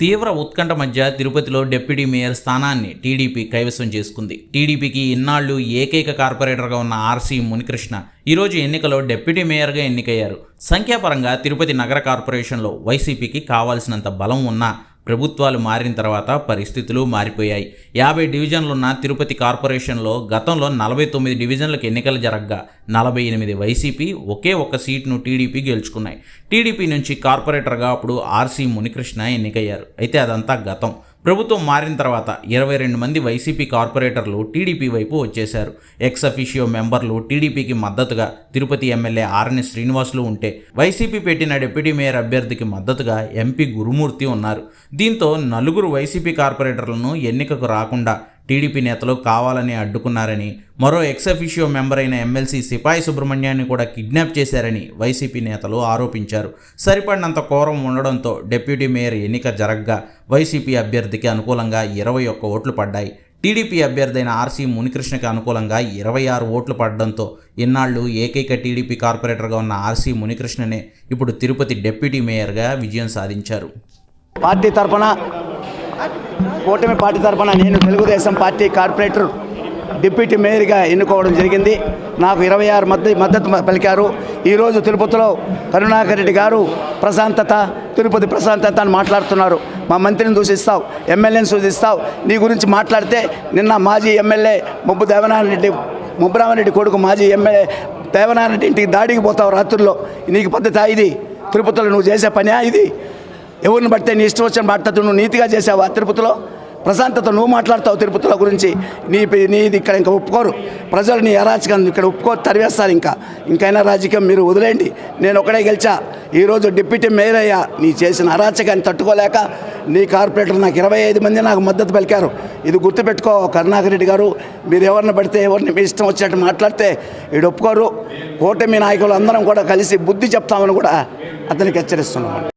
తీవ్ర ఉత్కంఠ మధ్య తిరుపతిలో డిప్యూటీ మేయర్ స్థానాన్ని టీడీపీ కైవసం చేసుకుంది. టీడీపీకి ఇన్నాళ్ళు ఏకైక కార్పొరేటర్గా ఉన్న ఆర్సీ మునికృష్ణ ఈరోజు ఎన్నికలో డిప్యూటీ మేయర్గా ఎన్నికయ్యారు. సంఖ్యాపరంగా తిరుపతి నగర కార్పొరేషన్లో వైసీపీకి కావాల్సినంత బలం ఉన్నా ప్రభుత్వాలు మారిన తర్వాత పరిస్థితులు మారిపోయాయి. యాభై డివిజన్లున్న తిరుపతి కార్పొరేషన్లో గతంలో నలభై తొమ్మిది డివిజన్లకు ఎన్నికలు జరగగా నలభై ఎనిమిది వైసీపీ ఒకే ఒక్క సీట్ను టీడీపీ గెలుచుకున్నాయి. టీడీపీ నుంచి కార్పొరేటర్గా అప్పుడు ఆర్సీ మునికృష్ణ ఎన్నికయ్యారు. అయితే అదంతా గతం. ప్రభుత్వం మారిన తర్వాత ఇరవై రెండు మంది వైసీపీ కార్పొరేటర్లు టీడీపీ వైపు వచ్చేశారు. ఎక్స్ అఫీషియో మెంబర్లు టీడీపీకి మద్దతుగా తిరుపతి ఎమ్మెల్యే ఆర్ఎన్ శ్రీనివాసులు ఉంటే వైసీపీ పెట్టిన డిప్యూటీ మేయర్ అభ్యర్థికి మద్దతుగా ఎంపీ గురుమూర్తి ఉన్నారు. దీంతో నలుగురు వైసీపీ కార్పొరేటర్లను ఎన్నికకు రాకుండా టీడీపీ నేతలు కావాలని అడ్డుకున్నారని మరో ఎక్సఫిషియో మెంబర్ అయిన ఎమ్మెల్సీ సిపాయి సుబ్రహ్మణ్యాన్ని కూడా కిడ్నాప్ చేశారని వైసీపీ నేతలు ఆరోపించారు. సరిపడినంత కోరం ఉండడంతో డిప్యూటీ మేయర్ ఎన్నిక జరగ్గా వైసీపీ అభ్యర్థికి అనుకూలంగా ఇరవై ఒక్క ఓట్లు పడ్డాయి. టీడీపీ అభ్యర్థైన ఆర్సీ మునికృష్ణకి అనుకూలంగా ఇరవై ఆరు ఓట్లు పడడంతో ఇన్నాళ్ళు ఏకైక టీడీపీ కార్పొరేటర్గా ఉన్న ఆర్సీ మునికృష్ణనే ఇప్పుడు తిరుపతి డిప్యూటీ మేయర్గా విజయం సాధించారు. పార్టీ తరఫున కూటమి పార్టీ తరఫున నేను తెలుగుదేశం పార్టీ కార్పొరేటర్ డిప్యూటీ మేయర్గా ఎన్నుకోవడం జరిగింది. నాకు ఇరవై ఆరు మద్దతు మద్దతు పలికారు. ఈరోజు తిరుపతిలో కరుణాకర్ రెడ్డి గారు ప్రశాంతత తిరుపతి ప్రశాంతత అని మాట్లాడుతున్నారు. మా మంత్రిని దూషిస్తావు ఎమ్మెల్యేని సూచిస్తావు. నీ గురించి మాట్లాడితే నిన్న మాజీ ఎమ్మెల్యే ముబ్బు దేవనారాయణ రెడ్డి ముబ్బరామరెడ్డి కొడుకు మాజీ ఎమ్మెల్యే దేవనారాయణ రెడ్డి ఇంటికి దాడికి పోతావు రాత్రుల్లో. నీకు పద్ధతి ఇది? తిరుపతిలో నువ్వు చేసే పనా ఇది? ఎవరిని పడితే నీ ఇష్టం వచ్చిన మాట్లాడుతూ నువ్వు నీతిగా చేసావా తిరుపతిలో? ప్రశాంతత నువ్వు మాట్లాడతావు తిరుపతిలో గురించి నీ నీది ఇక్కడ ఇంకా ఒప్పుకోరు. ప్రజలు నీ అరాచకం ఇక్కడ ఒప్పుకో తరివేస్తారు ఇంకా. ఇంకైనా రాజకీయం మీరు వదిలేయండి. నేను ఒకడే గెలిచా. ఈరోజు డిప్యూటీ మేయర్ అయ్యా. నీ చేసిన అరాచకాన్ని తట్టుకోలేక నీ కార్పొరేటర్ నాకు ఇరవై ఐదు మంది నాకు మద్దతు పలికారు. ఇది గుర్తుపెట్టుకో కరుణాకర్ రెడ్డి గారు. మీరు ఎవరిని పడితే ఎవరిని మీ ఇష్టం వచ్చినట్టు మాట్లాడితే వీడు ఒప్పుకోరు. కూటమి నాయకులు అందరం కూడా కలిసి బుద్ధి చెప్తామని కూడా అతనికి హెచ్చరిస్తున్నాం.